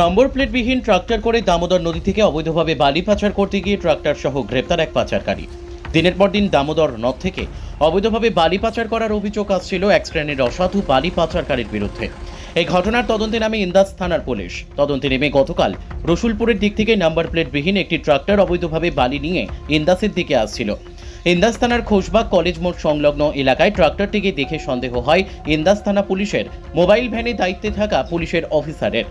নম্বর প্লেটবিহীন tractor করে দামোদর নদী থেকে অবৈধভাবে বালি পাচার করতে গিয়ে ট্রাক্টর সহ গ্রেপ্তার এক পাচারকারী। দিনের পর দিন দামোদর নদ থেকে অবৈধভাবে বালি পাচার করার অভিযোগ আসছিল এক শ্রেণির অসাধু বালি পাচারকারীর বিরুদ্ধে। এই ঘটনার তদন্তে নামে ইন্দাস থানার পুলিশ। তদন্তে নেমে গতকাল রসুলপুরের দিক থেকে নাম্বার প্লেটবিহীন একটি ট্রাক্টর অবৈধভাবে বালি নিয়ে ইন্দাসের দিকে আসছিল। ইন্দাস থানার খোশবাগ কলেজ মোড় সংলগ্ন এলাকায় ট্রাক্টরটিকে দেখে সন্দেহ হয় ইন্দাস থানা পুলিশের। মোবাইল ভ্যানে দায়িত্বে থাকা পুলিশের অফিসারের।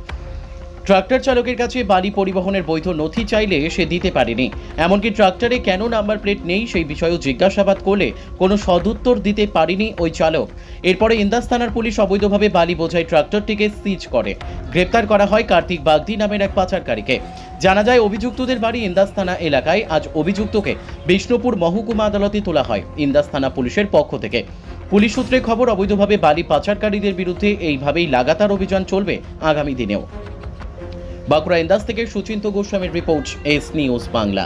ট্রাক্টর চালকের কাছে বালি পরিবহনের বৈধ নথি চাইলে সে দিতে পারেনি। এমনকি ট্রাক্টরে কেন নাম্বার প্লেট নেই সেই বিষয়েও জিজ্ঞাসাবাদ করলে কোনো সদুত্তর দিতে পারেনি ওই চালক। এরপরে ইন্দাস থানার পুলিশ অবৈধভাবে বালি বোঝাই ট্রাক্টরটিকে সিজ করে। গ্রেপ্তার করা হয় কার্তিক বাগদি নামের এক পাচারকারীকে। জানা যায়, অভিযুক্তদের বাড়ি ইন্দাস থানা এলাকায় আজ অভিযুক্তকে বিষ্ণুপুর মহকুমা আদালতে তোলা হয় ইন্দাস থানা পুলিশের পক্ষ থেকে। পুলিশ সূত্রে খবর, অবৈধভাবে বালি পাচারকারীদের বিরুদ্ধে এইভাবেই লাগাতার অভিযান চলবে আগামী দিনেও। বাঁকুড়া ইন্দাস থেকে সুচিন্ত গোস্বামীর রিপোর্ট এস নিউজ বাংলা।